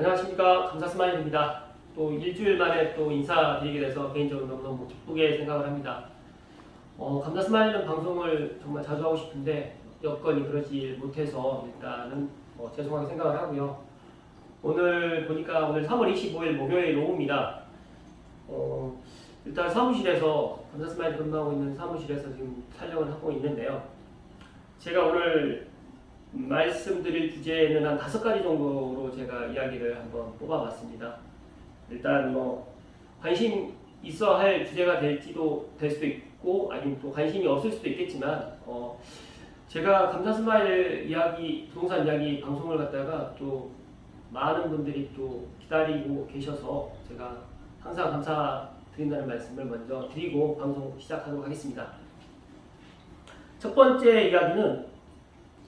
안녕하십니까 감사 스마일입니다. 또 일주일 만에 또 인사드리게 돼서 개인적으로 너무너무 기쁘게 생각을 합니다. 어, 감사 스마일은 방송을 정말 자주 하고 싶은데 여건이 그러지 못해서 일단은 어, 죄송하게 생각을 하고요. 오늘 보니까 오늘 3월 25일 목요일 오후입니다. 어, 일단 사무실에서 감사 스마일 근무하고 있는 사무실에서 지금 촬영을 하고 있는데요. 제가 오늘 말씀드릴 주제는 한 다섯 가지 정도로 제가 이야기를 한번 뽑아봤습니다. 일단 뭐 관심 있어 할 주제가 될지도 될 수도 있고 아니면 또 관심이 없을 수도 있겠지만 어 제가 감사 스마일 이야기 부동산 이야기 방송을 갖다가 또 많은 분들이 또 기다리고 계셔서 제가 항상 감사드린다는 말씀을 먼저 드리고 방송 시작하도록 하겠습니다. 첫 번째 이야기는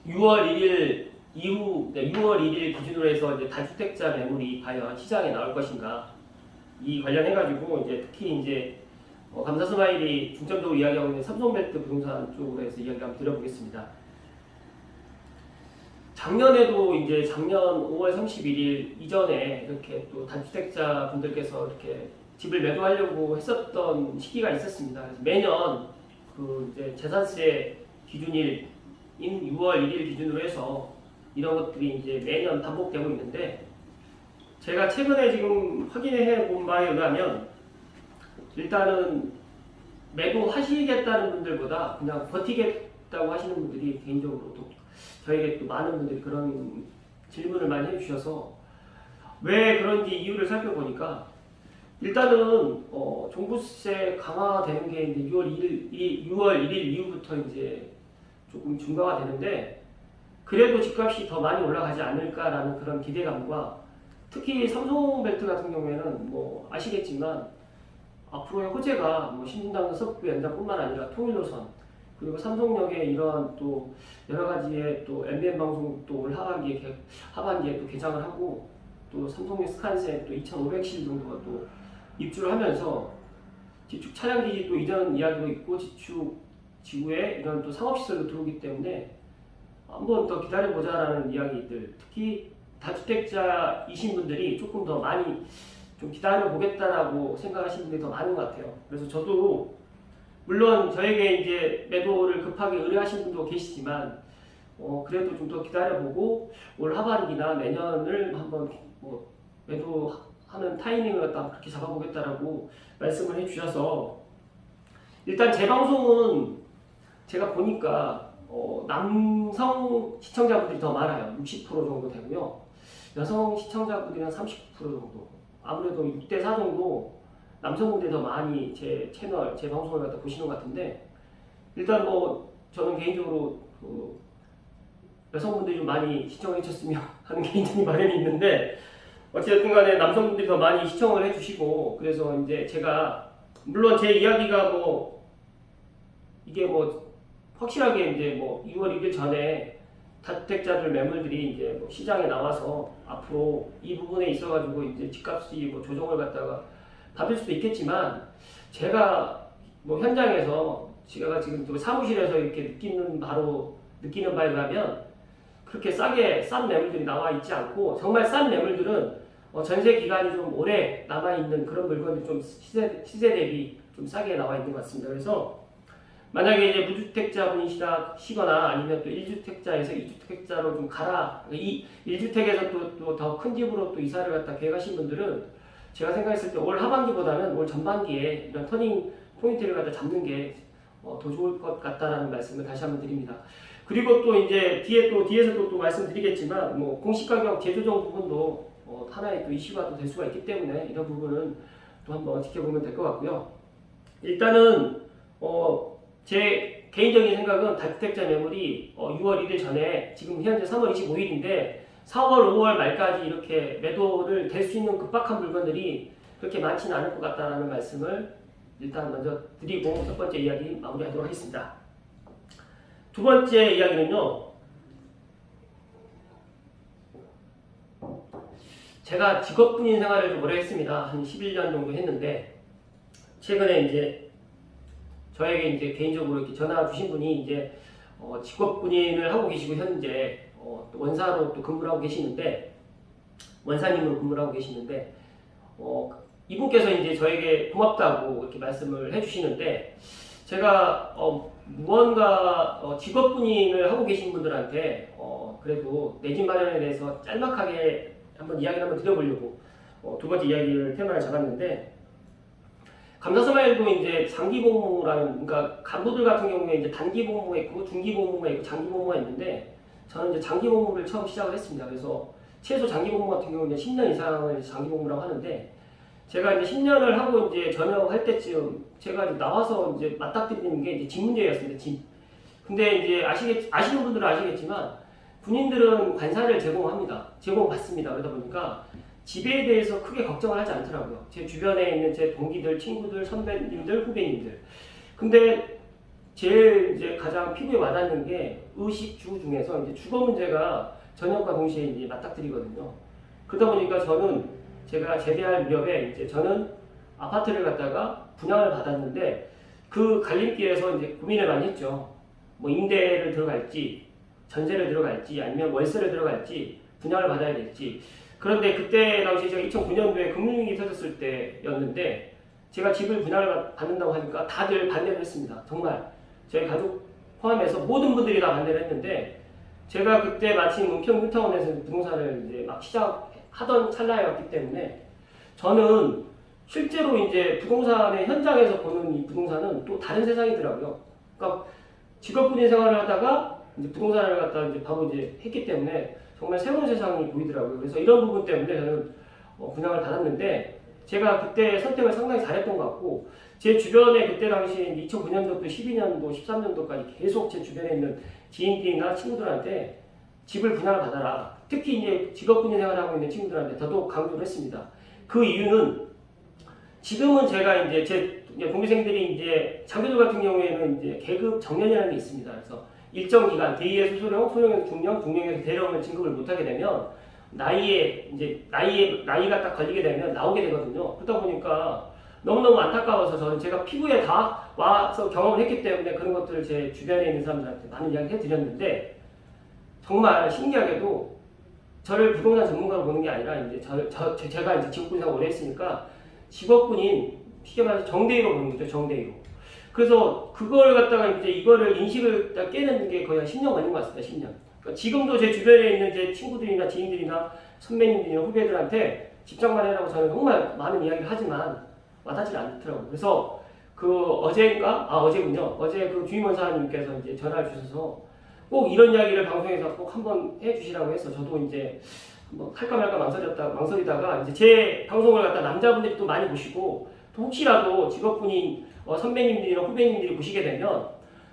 6월 1일 이후 네, 6월 1일 기준으로 해서 이제 다주택자 매물이 과연 시장에 나올 것인가 이 관련해 가지고 이제 특히 이제 어, 감사 스마일이 중점적으로 이야기하고 있는 삼성벨트 부동산 쪽으로 해서 이야기 한번 드려보겠습니다. 작년에도 이제 작년 5월 31일 이전에 이렇게 또 단주택자 분들께서 이렇게 집을 매도하려고 했었던 시기가 있었습니다. 그래서 매년 그 이제 재산세 기준일 인 6월 1일 기준으로 해서 이런 것들이 이제 매년 반복되고 있는데 제가 최근에 지금 확인해 본 바에 의하면 일단은 매도 하시겠다는 분들보다 그냥 버티겠다고 하시는 분들이 개인적으로 또 저에게 또 많은 분들이 그런 질문을 많이 해주셔서 왜 그런지 이유를 살펴보니까 일단은 어, 종부세 강화되는 게 이제 6월 1일, 6월 1일 이후부터 이제 조금 중과가 되는데 그래도 집값이 더 많이 올라가지 않을까라는 그런 기대감과 특히 삼성벨트 같은 경우에는 뭐 아시겠지만 앞으로의 호재가 뭐 신분당 석유 연장뿐만 아니라 통일노선 그리고 삼성역의 이러한 또 여러 가지의 또 MBN 방송 또 올 하반기에 개, 하반기에 또 개장을 하고 또 삼성역 스칸세 또 2,500실 정도가 또 입주를 하면서 지축 차량 기지 또 이전 이야기도 있고 지축 지구에 이런 또 상업시설도 들어오기 때문에 한번 더 기다려보자라는 이야기들 특히 다주택자이신 분들이 조금 더 많이 좀 기다려보겠다라고 생각하시는 분들이 더 많은 것 같아요. 그래서 저도 물론 저에게 이제 매도를 급하게 의뢰하신 분도 계시지만 어, 그래도 좀 더 기다려보고 올 하반기나 내년을 한번 뭐 매도하는 타이밍을 갖다 그렇게 잡아보겠다라고 말씀을 해주셔서 일단 제 방송은 제가 보니까 어, 남성 시청자분들이 더 많아요. 60% 정도 되고요. 여성 시청자분들이 한 30% 정도. 아무래도 6대 4 정도 남성분들이 더 많이 제 채널, 제 방송을 갖다 보시는 것 같은데 일단 뭐 저는 개인적으로 그 여성분들이 좀 많이 시청해 주셨으면 하는 개인적인 바람이 있는데 어쨌든 간에 남성분들이 더 많이 시청을 해주시고 그래서 이제 제가 물론 제 이야기가 뭐 이게 뭐 확실하게 이제 뭐 6월 1일 전에 다주택자들 매물들이 이제 뭐 시장에 나와서 앞으로 이 부분에 있어가지고 이제 집값이 뭐 조정을 갖다가 받을 수도 있겠지만 제가 뭐 현장에서 제가 지금 또 사무실에서 이렇게 느끼는 바로 느끼는 바에 의하면 그렇게 싸게 싼 매물들이 나와 있지 않고 정말 싼 매물들은 어, 전세 기간이 좀 오래 남아 있는 그런 물건들이 좀 시세, 시세 대비 좀 싸게 나와 있는 것 같습니다. 그래서 만약에 이제 무주택자분이시거나 아니면 또 1주택자에서 2주택자로 좀 가라. 이 1주택에서 또 또 더 큰 집으로 또 이사를 갖다 계획하신 분들은 제가 생각했을 때 올 하반기보다는 올 전반기에 이런 터닝 포인트를 갖다 잡는 게 어, 더 좋을 것 같다라는 말씀을 다시 한번 드립니다. 그리고 또 이제 뒤에 또 뒤에서 또, 또 말씀드리겠지만 뭐 공시가격 재조정 부분도 어, 하나의 또 이슈가 또 될 수가 있기 때문에 이런 부분은 또 한번 지켜보면 될 것 같고요. 일단은 어, 제 개인적인 생각은 다주택자 매물이 어, 6월 1일 전에 지금 현재 3월 25일인데 4월, 5월 말까지 이렇게 매도를 될 수 있는 급박한 물건들이 그렇게 많지는 않을 것 같다라는 말씀을 일단 먼저 드리고 첫 번째 이야기 마무리하도록 하겠습니다. 두 번째 이야기는요. 제가 직업군인 생활을 좀 오래 했습니다. 한 11년 정도 했는데 최근에 이제 저에게 이제 개인적으로 이렇게 전화 주신 분이 이제 어, 직업군인을 하고 계시고 현재 어, 또 원사로 또 근무를 하고 계시는데 원사님으로 근무를 하고 계시는데 어, 이분께서 이제 저에게 고맙다고 이렇게 말씀을 해주시는데 제가 어, 무언가 어, 직업 군인을 하고 계신 분들한테 어, 그래도 내 집 마련에 대해서 짤막하게 한번 이야기를 한번 드려보려고 어, 두 번째 이야기를 테마를 잡았는데 감사스마일도 이제 장기 복무라는 그러니까 간부들 같은 경우에 이제 단기 복무가 있고 중기 복무가 있고 장기 복무가 있는데 저는 이제 장기 복무를 처음 시작을 했습니다. 그래서 최소 장기 복무 같은 경우는 10년 이상을 장기 복무라고 하는데 제가 이제 10년을 하고 이제 전역할 때쯤 제가 이제 나와서 이제 맞닥뜨리는 게 이제 집 문제였습니다. 집. 근데 이제 아시겠 아시는 분들은 아시겠지만 군인들은 관사를 제공합니다. 제공받습니다. 그러다 보니까 집에 대해서 크게 걱정을 하지 않더라고요. 제 주변에 있는 제 동기들, 친구들, 선배님들, 후배님들. 근데 제일 이제 가장 피부에 와닿는 게 의식 주 중에서 이제 주거 문제가 전역과 동시에 이제 맞닥뜨리거든요. 그러다 보니까 저는 제가 제대할 무렵에 이제 저는 아파트를 갖다가 분양을 받았는데 그 갈림길에서 이제 고민을 많이 했죠. 뭐 임대를 들어갈지 전세를 들어갈지 아니면 월세를 들어갈지 분양을 받아야 될지 그런데 그때 당시 제가 2009년도에 금융위기 터졌을 때였는데 제가 집을 분양을 받는다고 하니까 다들 반대를 했습니다. 정말 저희 가족 포함해서 모든 분들이 다 반대를 했는데 제가 그때 마침 은평 뉴타운에서 부동산을 이제 막 시작하던 찰나였기 때문에 저는 실제로 이제 부동산의 현장에서 보는 이 부동산은 또 다른 세상이더라고요. 그러니까 직업군인 생활을 하다가 이제 부동산을 갖다 이제 바로 이제 했기 때문에 정말 새로운 세상이 보이더라고요. 그래서 이런 부분 때문에 저는 어, 분양을 받았는데 제가 그때 선택을 상당히 잘했던 것 같고 제 주변에 그때 당시 2009년도부터 12년도, 13년도까지 계속 제 주변에 있는 지인들이나 친구들한테 집을 분양을 받아라. 특히 이제 직업군인 생활하고 있는 친구들한테 더더욱 강조를 했습니다. 그 이유는 지금은 제가 이제 제 이제 동기생들이 이제 장교들 같은 경우에는 이제 계급 정년이라는 게 있습니다. 그래서 일정 기간 대위에서 소령, 소령에서 중령, 중령에서 대령을 진급을 못하게 되면 나이에 이제 나이에 나이가 딱 걸리게 되면 나오게 되거든요. 그러다 보니까 너무너무 안타까워서 저는 제가 피부에 다 와서 경험을 했기 때문에 그런 것들을 제 주변에 있는 사람들한테 많은 이야기 해드렸는데 정말 신기하게도 저를 부동산 전문가로 보는 게 아니라 이제 저, 저 제가 이제 직업군사 오래 했으니까 직업군인 쉽게 말해서 정대위로 보는 거죠 정대위로. 그래서 그걸 갖다가 이제 이거를 인식을 딱 깨는 게 거의 한 10년 걸린 것 같습니다 10년. 그러니까 지금도 제 주변에 있는 제 친구들이나 지인들이나 선배님들이나 후배들한테 집장만 해라고 저는 정말 많은 이야기를 하지만 와닿지 않더라고요. 그래서 그 어제인가? 아 어제군요. 어제 그 주임원사님께서 이제 전화를 주셔서 꼭 이런 이야기를 방송에서 꼭 한번 해주시라고 해서 저도 이제 한번 할까 말까 망설였다 망설이다가 이제 제 방송을 갖다 남자분들이 또 많이 보시고 또 혹시라도 직업군인 어, 선배님들이나 후배님들이 보시게 되면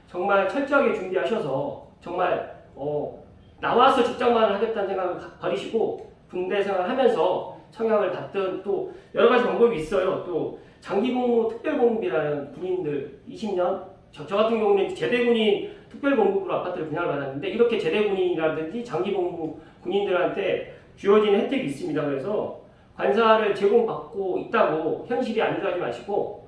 정말 철저하게 준비하셔서 정말 어, 나와서 직장만을 하겠다는 생각을 다 버리시고 군대 생활하면서 청약을 받든 또 여러 가지 방법이 있어요. 또 장기복무 특별공급이라는 군인들 20년 저, 저 같은 경우는 제대군인 특별공급으로 아파트를 분양을 받았는데 이렇게 제대군인이라든지 장기복무 군인들한테 주어진 혜택이 있습니다. 그래서 관사를 제공받고 있다고 현실이 안주하지 마시고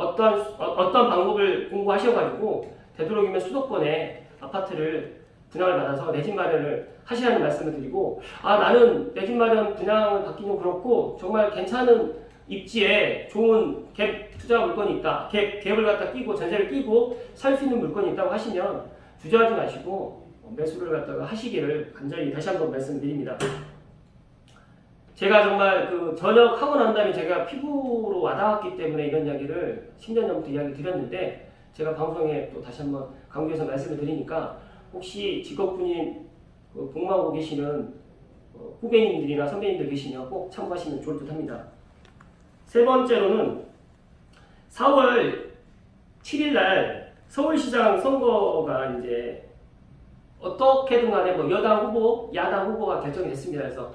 어떤 어, 떤 방법을 공부하셔가지고 되도록이면 수도권에 아파트를 분양을 받아서 내 집 마련을 하시라는 말씀을 드리고 아 나는 내 집 마련 분양을 받기 좀 그렇고 정말 괜찮은 입지에 좋은 갭 투자 물건이 있다 갭, 갭을 갖다 끼고 전세를 끼고 살 수 있는 물건이 있다고 하시면 주저하지 마시고 매수를 갖다가 하시기를 간절히 다시 한번 말씀드립니다. 제가 정말 그 전역하고 난 다음에 제가 피부로 와닿았기 때문에 이런 이야기를 10년 전부터 이야기 드렸는데 제가 방송에 또 다시 한번 강조해서 말씀을 드리니까 혹시 직업군인 그 복무하고 계시는 어, 후배님들이나 선배님들 계시면 꼭 참고하시면 좋을 듯 합니다. 세 번째로는 4월 7일 날 서울시장 선거가 이제 어떻게든 간에 뭐 여당 후보, 야당 후보가 결정이 됐습니다. 그래서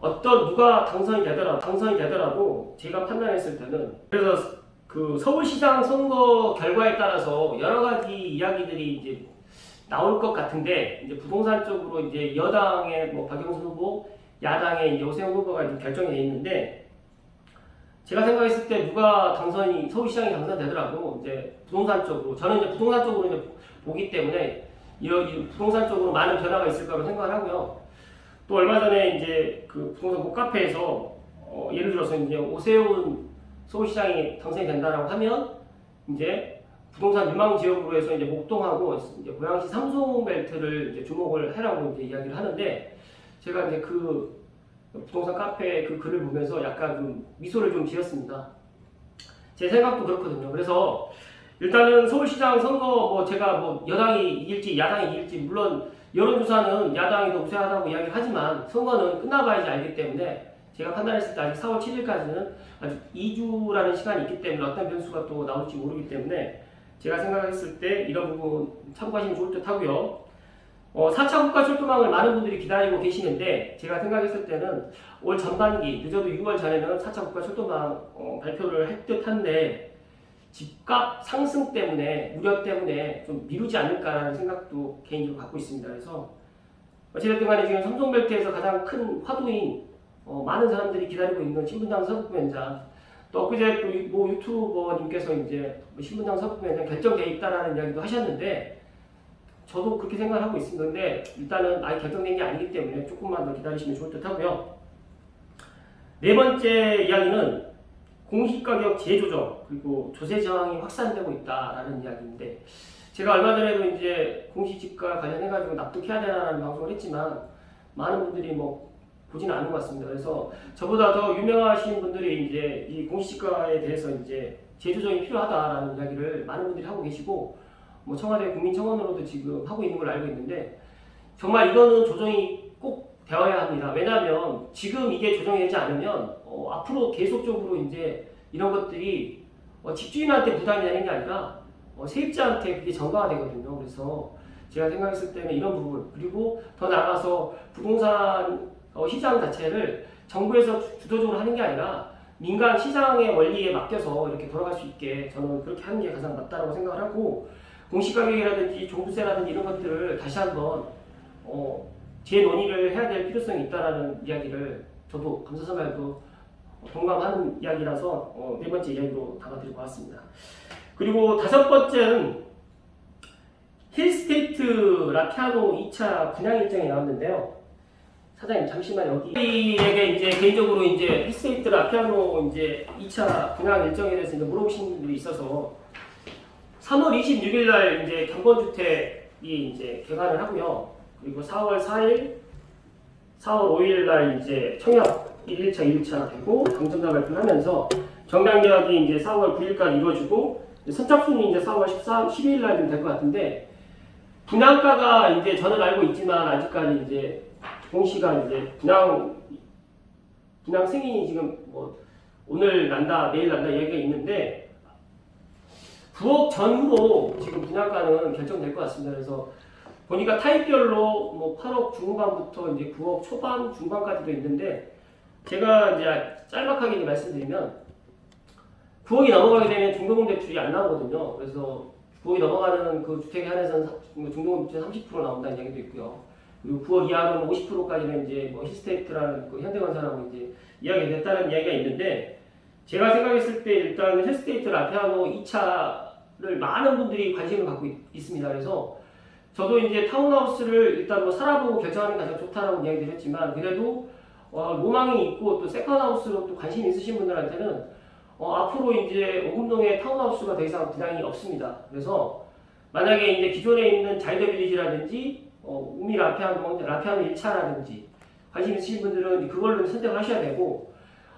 어떤 누가 당선이 되더라도 당선이 되더라도 제가 판단했을 때는 그래서 그 서울시장 선거 결과에 따라서 여러 가지 이야기들이 이제 나올 것 같은데 이제 부동산 쪽으로 이제 여당의 뭐 박영선 후보, 야당의 오세훈 후보가 이제 결정이 돼 있는데 제가 생각했을 때 누가 당선이 서울시장이 당선되더라도 이제 부동산 쪽으로 저는 이제 부동산 쪽으로 이제 보기 때문에 이, 이 부동산 쪽으로 많은 변화가 있을 거라고 생각을 하고요. 또 얼마 전에 이제 그 부동산 복카페에서 어, 예를 들어서 이제 오세훈 서울시장이 당선이 된다라고 하면 이제 부동산 유망 지역으로 해서 이제 목동하고 이제 고양시 삼성벨트를 이제 주목을 해라고 이제 이야기를 하는데 제가 이제 그 부동산 카페 그 글을 보면서 약간 좀 미소를 좀 지었습니다. 제 생각도 그렇거든요. 그래서 일단은 서울시장 선거 뭐 제가 뭐 여당이 이길지 야당이 이길지 물론 여론조사는 야당이 더 우세하다고 이야기를 하지만 선거는 끝나봐야지 알기 때문에 제가 판단했을 때 아직 4월 7일까지는 아직 2주라는 시간이 있기 때문에 어떤 변수가 또 나올지 모르기 때문에 제가 생각했을 때 이런 부분 참고하시면 좋을 듯 하고요. 어, 4차 국가 출동항을 많은 분들이 기다리고 계시는데 제가 생각했을 때는 올 전반기 늦어도 6월 전에는 4차 국가 출동항 어, 발표를 할 듯한데 집값 상승 때문에 우려 때문에 좀 미루지 않을까라는 생각도 개인적으로 갖고 있습니다. 그래서 어찌됐든 간에 지금 삼성벨트에서 가장 큰 화두인 어, 많은 사람들이 기다리고 있는 신분당 사법위원장 또 엊그제 또뭐 유튜버님께서 이제 뭐 신분당 사법위원장 결정돼 있다라는 이야기도 하셨는데 저도 그렇게 생각을 하고 있습니다. 근데 일단은 아예 결정된 게 아니기 때문에 조금만 더 기다리시면 좋을 듯 하고요. 네 번째 이야기는 공시가격 재조정 그리고 조세 저항이 확산되고 있다라는 이야기인데 제가 얼마 전에도 이제 공시지가 관련해가지고 납득해야 되나라는 방송을 했지만 많은 분들이 뭐 보지는 않은 것 같습니다. 그래서 저보다 더 유명하신 분들이 이제 이 공시지가에 대해서 이제 재조정이 필요하다라는 이야기를 많은 분들이 하고 계시고 뭐 청와대 국민청원으로도 지금 하고 있는 걸 알고 있는데 정말 이거는 조정이 꼭 되어야 합니다. 왜냐하면 지금 이게 조정이 되지 않으면 어, 앞으로 계속적으로 이제 이런 것들이 어, 집주인한테 부담이 되는 게 아니라 어, 세입자한테 그게 전가가 되거든요. 그래서 제가 생각했을 때는 이런 부분 그리고 더 나아가서 부동산 어, 시장 자체를 정부에서 주- 주도적으로 하는 게 아니라 민간 시장의 원리에 맡겨서 이렇게 돌아갈 수 있게 저는 그렇게 하는 게 가장 맞다라고 생각을 하고 공시가격이라든지 종부세라든지 이런 것들을 다시 한번 어, 재논의를 해야 될 필요성이 있다라는 이야기를 저도 감사선발도 동감하는 이야기라서 어, 네 번째 이야기로 담아드릴 것 같습니다. 그리고 다섯 번째는 힐스테이트 라피아노 2차 분양 일정이 나왔는데요. 사장님 잠시만 여기에게 이제 개인적으로 이제 힐스테이트 라피아노 이제 2차 분양 일정에 대해서 이제 물어보신 분들이 있어서 3월 26일 날 이제 경건주택이 이제 개관을 하고요. 그리고 4월 4일, 4월 5일 날 이제 청약 1일차, 2일차 되고 당첨자 발표를 하면서 정당 계약이 이제 4월 9일까지 이루어지고 선착순이 이제 4월 14, 12일 날 될 것 같은데 분양가가 이제 저는 알고 있지만 아직까지 이제 공시가 이제 분양 분양 승인이 지금 뭐 오늘 난다 내일 난다 얘기가 있는데 9억 전후로 지금 분양가는 결정될 것 같습니다. 그래서 보니까 타입별로 뭐 8억 중후반부터 이제 9억 초반 중반까지도 있는데 제가 이제 짤막하게 말씀드리면 9억이 넘어가게 되면 중도금 대출이 안 나오거든요. 그래서 9억이 넘어가는 그 주택에 한해서는 사- 중도금 대출 30% 나온다는 얘기도 있고요. 그리고 9억 이하로는 50%까지는 이제 뭐 히스테이트라는 그 현대건설하고 이제 이야기가 됐다는 이야기가 있는데 제가 생각했을 때 일단 힐스테이트 라피아노 2차를 많은 분들이 관심을 갖고 있, 있습니다. 그래서 저도 이제 타운하우스를 일단 뭐 살아보고 결정하는 게 가장 좋다라고 이야기 드렸지만 그래도 어, 로망이 있고 또 세컨하우스로 또 관심 있으신 분들한테는 어, 앞으로 이제 오금동에 타운하우스가 더 이상 분양이 없습니다. 그래서 만약에 이제 기존에 있는 자이더 빌리지라든지 어, 우미 라피아노, 라피아노 1차라든지 관심 있으신 분들은 그걸로 선택을 하셔야 되고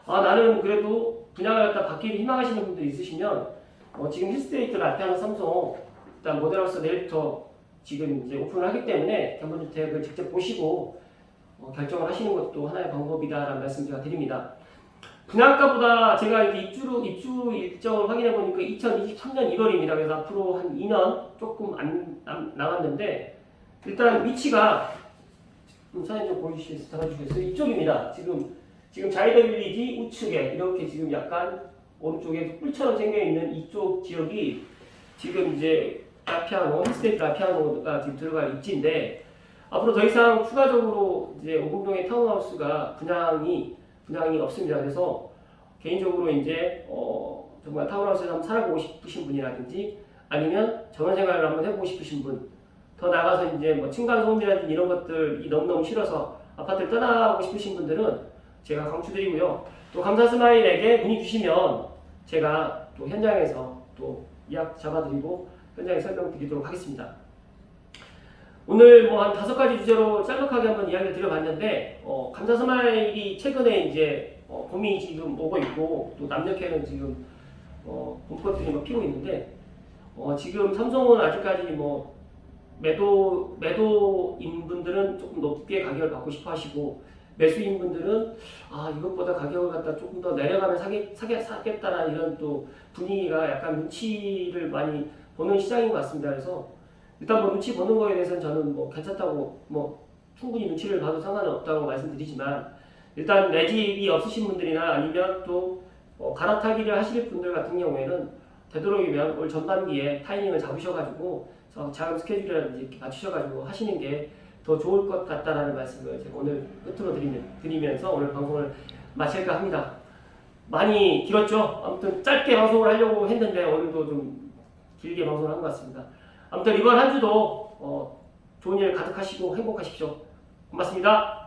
아 나는 그래도 분양을 갖다 받기를 희망하시는 분들 있으시면 어, 지금 힐스테이트 라피아노 삼성 일단 모델하우스 내일부터 지금 이제 오픈을 하기 때문에 견본주택을 직접 보시고 어, 결정을 하시는 것도 하나의 방법이다라는 말씀 제가 드립니다. 분양가보다 제가 이제 입주로 입주 일정을 확인해 보니까 2023년 1월입니다. 그래서 앞으로 한 2년 조금 안 남, 남았는데 일단 위치가 음, 사진 좀 보여주시겠어요? 이쪽입니다. 지금 지금 자이더 빌리지 우측에 이렇게 지금 약간 오른쪽에 뿔처럼 생겨 있는 이쪽 지역이 지금 이제 라피아노, 힐스테이트 라피아노가 지금 들어갈 입지인데 앞으로 더 이상 추가적으로 이제 오금동의 타운하우스가 분양이 분양이 없습니다. 그래서 개인적으로 이제 어, 정말 타운하우스에서 한번 살아보고 싶으신 분이라든지 아니면 전원생활을 한번 해보고 싶으신 분, 더 나가서 이제 뭐 층간 소음이라든지 이런 것들이 너무너무 싫어서 아파트를 떠나고 싶으신 분들은 제가 강추드리고요. 또 감사 스마일에게 문의 주시면 제가 또 현장에서 또 예약 잡아드리고 현장에 설명드리도록 하겠습니다. 오늘 뭐 한 다섯 가지 주제로 짤막하게 한번 이야기를 드려봤는데 어, 감사 스마일이 최근에 이제 어, 봄이 지금 오고 있고 또 남녀캐는 지금 어, 봄꽃들이 막 피고 있는데 어, 지금 삼성은 아직까지 뭐 매도 매도인 분들은 조금 높게 가격을 받고 싶어 하시고 매수인 분들은 아 이것보다 가격을 갖다 조금 더 내려가면 사겠, 사겠, 사겠다라는 이런 또 분위기가 약간 눈치를 많이 보는 시장인 것 같습니다. 그래서 일단 뭐 눈치 보는 거에 대해서는 저는 뭐 괜찮다고 뭐 충분히 눈치를 봐도 상관은 없다고 말씀드리지만 일단 내 집이 없으신 분들이나 아니면 또 어, 갈아타기를 하실 분들 같은 경우에는 되도록이면 올 전반기에 타이밍을 잡으셔가지고 저 자금 스케줄이라든지 맞추셔가지고 하시는 게 더 좋을 것 같다라는 말씀을 제가 오늘 끝으로 드리면, 드리면서 오늘 방송을 마칠까 합니다. 많이 길었죠? 아무튼 짧게 방송을 하려고 했는데 오늘도 좀 길게 방송을 한 것 같습니다. 아무튼 이번 한 주도 어, 좋은 일 가득하시고 행복하십시오. 고맙습니다.